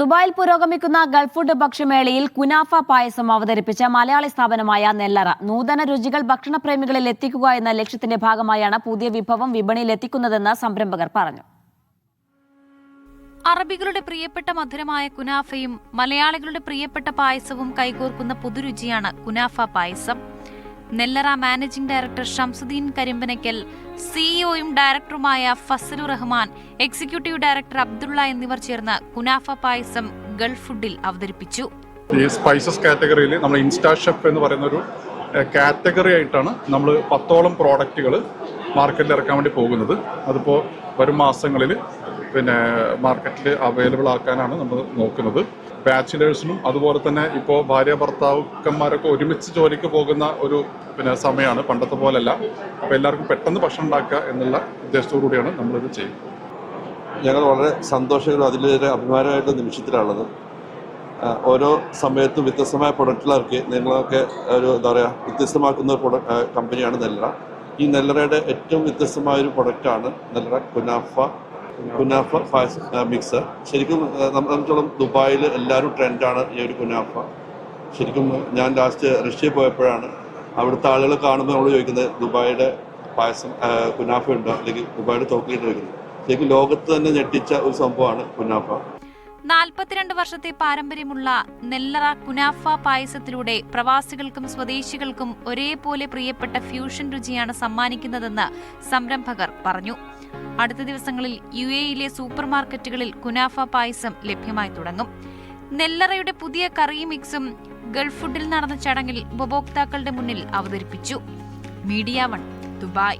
ദുബായിൽ പുരോഗമിക്കുന്ന Gulf food ഭക്ഷ്യമേളയിൽ കുനാഫ പായസം അവതരിപ്പിച്ച മലയാളി സ്ഥാപനമായ നെല്ലറ. നൂതന രുചികൾ ഭക്ഷണപ്രേമികളിൽ എത്തിക്കുക എന്ന ലക്ഷ്യത്തിന്റെ ഭാഗമായാണ് പുതിയ വിഭവം വിപണിയിൽ എത്തിക്കുന്നതെന്ന് സംരംഭകർ പറഞ്ഞു. അറബികളുടെ പ്രിയപ്പെട്ട മധുരമായ കുനാഫയും മലയാളികളുടെ പ്രിയപ്പെട്ട പായസവും കൈകോർക്കുന്ന പുതുരുചിയാണ് kunafa payasam. Nellara managing director Shamsuddin Karimpanakkal സിഇഒയും ഡയറക്ടറുമായ ഫസലു റഹ്മാൻ എക്സിക്യൂട്ടീവ് ഡയറക്ടർ അബ്ദുള്ള എന്നിവർ ചേർന്ന് കുനാഫ പായസം ഗൾഫ് ഫുഡിൽ അവതരിപ്പിച്ചു. ഈ സ്പൈസസ് കാറ്റഗറിയിൽ നമ്മൾ ഇൻസ്റ്റാ ഷെഫ് എന്ന് പറയുന്ന ഒരു കാറ്റഗറി ആയിട്ടാണ് നമ്മൾ പത്തോളം പ്രോഡക്റ്റുകൾ മാർക്കറ്റിൽ ഇറക്കാൻ വേണ്ടി പോകുന്നത്. അതിപ്പോൾ വരും മാസങ്ങളിൽ പിന്നെ മാർക്കറ്റിൽ അവൈലബിൾ ആക്കാനാണ് നമ്മൾ നോക്കുന്നത്. ബാച്ചിലേഴ്സിനും അതുപോലെ തന്നെ ഇപ്പോൾ ഭാര്യ ഭർത്താക്കന്മാരൊക്കെ ഒരുമിച്ച് ജോലിക്ക് പോകുന്ന ഒരു പിന്നെ സമയമാണ് പണ്ടത്തെ പോലല്ല. അപ്പോൾ എല്ലാവർക്കും പെട്ടെന്ന് ഭക്ഷണം ഉണ്ടാക്കുക എന്നുള്ള ഉദ്ദേശത്തോടു കൂടിയാണ് നമ്മളിത് ചെയ്യുന്നത്. ഞങ്ങൾ വളരെ സന്തോഷകരവും അതിലൊരു അഭിമാനമായിട്ട് നിമിഷത്തിലാണുള്ളത്. ഓരോ സമയത്തും വ്യത്യസ്തമായ പ്രൊഡക്റ്റുകൾ ഇറക്കി നിങ്ങളൊക്കെ ഒരു എന്താ പറയുക വ്യത്യസ്തമാക്കുന്ന പ്രൊഡക്റ്റ് കമ്പനിയാണ് നെല്ലറ. ഈ നെല്ലറയുടെ ഏറ്റവും വ്യത്യസ്തമായ ഒരു പ്രൊഡക്റ്റാണ് നെല്ലറ കുനാഫ. കുനാഫ പായസ മിക്സ് ശരിക്കും സംബന്ധിച്ചോളം ദുബായിൽ എല്ലാവരും ട്രെൻഡാണ് ഈ ഒരു കുനാഫ. ശരിക്കും ഞാൻ ലാസ്റ്റ് റഷ്യയിൽ പോയപ്പോഴാണ് അവിടുത്തെ ആളുകൾ കാണുമ്പോൾ നമ്മൾ ചോദിക്കുന്നത് ദുബായിയുടെ പായസം കുനാഫ ഉണ്ടോ? അല്ലെങ്കിൽ ദുബായിയുടെ ചോക്ലേറ്റ് ചോദിക്കുന്നത്. ശരിക്കും ലോകത്ത് തന്നെ ഞെട്ടിച്ച ഒരു സംഭവമാണ് കുനാഫ. നാൽപ്പത്തിരണ്ട് വർഷത്തെ പാരമ്പര്യമുള്ള നെല്ലറ കുനാഫ പായസത്തിലൂടെ പ്രവാസികൾക്കും സ്വദേശികൾക്കും ഒരേപോലെ പ്രിയപ്പെട്ട ഫ്യൂഷൻ രുചിയാണ് സമ്മാനിക്കുന്നതെന്ന് സംരംഭകർ പറഞ്ഞു. അടുത്ത ദിവസങ്ങളിൽ യു എയിലെ സൂപ്പർ മാർക്കറ്റുകളിൽ കുനാഫ പായസം ലഭ്യമായി തുടങ്ങും. നെല്ലറയുടെ പുതിയ കറി മിക്സും ഗൾഫ് ഫുഡിൽ നടന്ന ചടങ്ങിൽ ഉപഭോക്താക്കളുടെ മുന്നിൽ അവതരിപ്പിച്ചു. Media one Dubai.